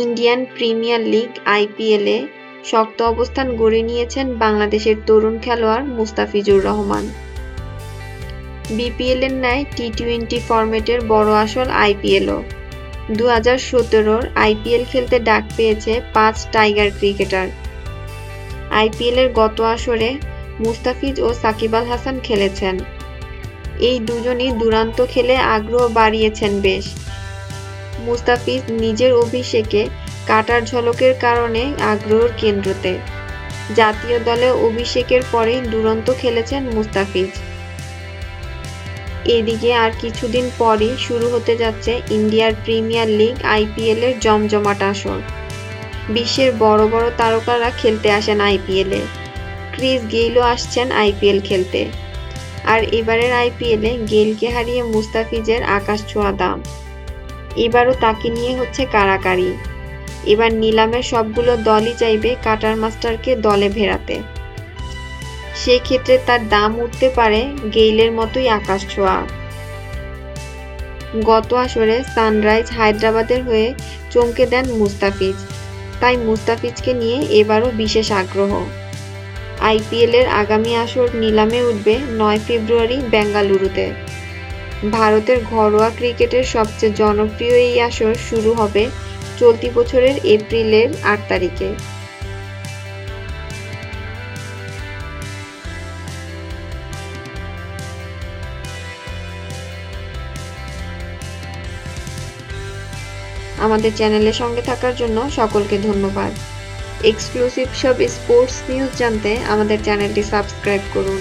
Indian premier league আইপিএলে শক্ত অবস্থান গড়ে নিয়েছেন বাংলাদেশের তরুণ খেলোয়াড় মুস্তাফিজুর রহমান। বিপিএলের ন্যায় টি টোয়েন্টি ফরম্যাটের বড় আসল আইপিএলও দু হাজার সতেরোর আইপিএল খেলতে ডাক পেয়েছে পাঁচ টাইগার ক্রিকেটার। আইপিএলের গত আসরে মুস্তাফিজ ও সাকিব আল হাসান খেলেছেন। এই দুজনই দুরান্ত খেলে আগ্রহ বাড়িয়েছেন বেশ। মুস্তাফিজ নিজের অভিষেকে কাটার ঝলকের কারণে আগ্রহের কেন্দ্রতে। জাতীয় দলে অভিষেকের পরেই দুরন্ত খেলেছেন মুস্তাফিজ। এদিকে আর কিছুদিন পরই শুরু হতে যাচ্ছে ইন্ডিয়ার প্রিমিয়ার লিগ আইপিএল এর জমজমাট আসর। বিশ্বের বড় বড় তারকারা খেলতে আসেন আইপিএলে। ক্রিস গেইলও আসছেন আইপিএল খেলতে। আর এবারের আইপিএলে গেইলকে হারিয়ে মুস্তাফিজের আকাশ ছোঁয়া দাম। এবারও তাকে নিয়ে হচ্ছে কারাকারি। এবার নিলামের সবগুলো দলই চাইবে কাটার মাস্টারকে দলে ভেড়াতে সেক্ষেত্রে তার দাম উঠতে পারে গেইলের মতোই আকাশ ছোঁয়া। গত আসরে সানরাইজ হায়দ্রাবাদের হয়ে চমকে দেন মুস্তাফিজ। তাই মুস্তাফিজকে নিয়ে এবারও বিশেষ আগ্রহ। আইপিএলের আগামী আসর নিলামে উঠবে নয় ফেব্রুয়ারি বেঙ্গালুরুতে। ভারতের ঘরোয়া ক্রিকেটের সবচেয়ে জনপ্রিয় এই আসর শুরু হবে চলতি বছরের এপ্রিলের আট তারিখে। আমাদের চ্যানেলের সঙ্গে থাকার জন্য সকলকে ধন্যবাদ। এক্সক্লুসিভ সব স্পোর্টস নিউজ জানতে আমাদের চ্যানেলটি সাবস্ক্রাইব করুন।